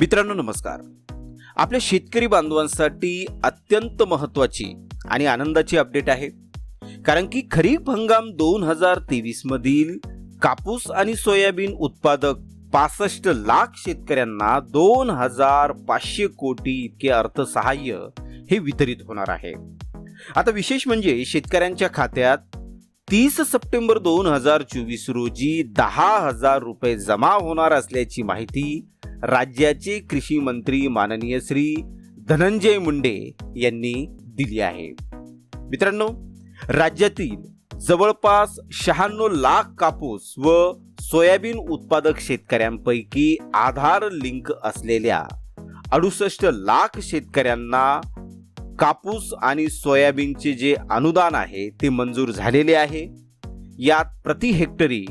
मित्रांनो नमस्कार. आपल्या शेतकरी बांधवांसाठी अत्यंत महत्वाची आणि आनंदाची अपडेट आहे. कारण की खरीप हंगाम दोन हजार तेवीस मधील कापूस आणि सोयाबीन उत्पादक पासष्ट लाख शेतकऱ्यांना दोन हजार पाचशे कोटी इतके अर्थसहाय्य हे वितरित होणार आहे. आता विशेष म्हणजे शेतकऱ्यांच्या खात्यात तीस सप्टेंबर दोन हजार चोवीस रोजी दहा हजार रुपये जमा होणार असल्याची माहिती राज्याचे कृषी मंत्री माननीय श्री धनंजय मुंडे यांनी दिली आहे. मित्रांनो राज्यातील जवळपास शहाण्णव लाख कापूस व सोयाबीन उत्पादक शेतकऱ्यांपैकी आधार लिंक असलेल्या अडुसष्ट लाख शेतकऱ्यांना कापूस आणि सोयाबीनचे जे अनुदान आहे ते मंजूर झालेले आहे. यात प्रति हेक्टरी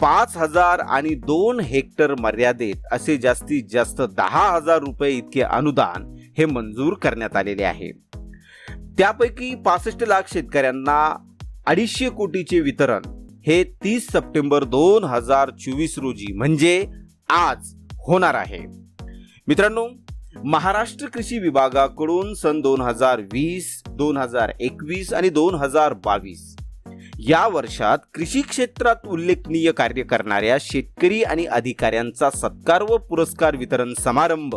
पाच हजार आणि दोन हेक्टर मर्यादेत असे जास्तीत जास्त दहा हजार रुपये इतके अनुदान हे मंजूर करण्यात आलेले आहे. त्यापैकी पासष्ट लाख शेतकऱ्यांना अडीचशे कोटीचे वितरण हे तीस सप्टेंबर दोन हजार चोवीस रोजी म्हणजे आज होणार आहे. मित्रांनो महाराष्ट्र कृषी विभागाकडून सन दोन हजार वीस दोन हजार एकवीस आणि दोन हजार बावीस या वर्षात कृषी क्षेत्रात उल्लेखनीय कार्य करणाऱ्या शेतकरी आणि अधिकाऱ्यांचा सत्कार व पुरस्कार वितरण समारंभ.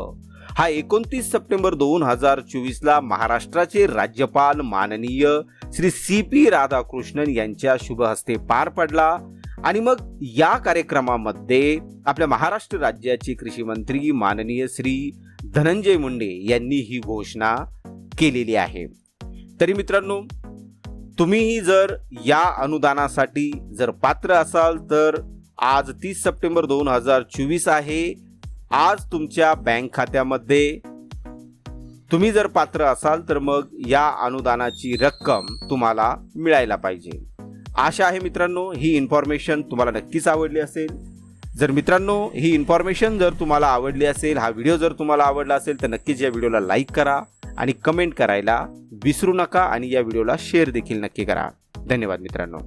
हा एकोणतीस सप्टेंबर दोन हजार चोवीसला महाराष्ट्राचे राज्यपाल माननीय श्री सी पी राधाकृष्णन यांच्या शुभ हस्ते पार पडला आणि मग या कार्यक्रमामध्ये आपल्या महाराष्ट्र राज्याचे कृषी मंत्री माननीय श्री धनंजय मुंडे यांनी ही घोषणा केलेली आहे. तरी मित्रांनो तुम्हीही जर या अनुदानासाठी जर पात्र असाल तर आज तीस सप्टेंबर दोन हजार चोवीस आहे. आज तुमच्या बँक खात्यामध्ये तुम्ही जर पात्र असाल तर मग या अनुदानाची रक्कम तुम्हाला मिळायला पाहिजे. आशा आहे मित्रांनो ही इन्फॉर्मेशन तुम्हाला नक्कीच आवडली असेल. जर मित्रांनो ही इन्फॉर्मेशन जर तुम्हाला आवडली असेल हा व्हिडिओ जर तुम्हाला आवडला असेल तर नक्कीच या व्हिडिओला लाईक करा. आणि कमेंट करायला विसरू नका आणि या व्हिडिओला शेअर देखील नक्की करा. धन्यवाद मित्रांनो.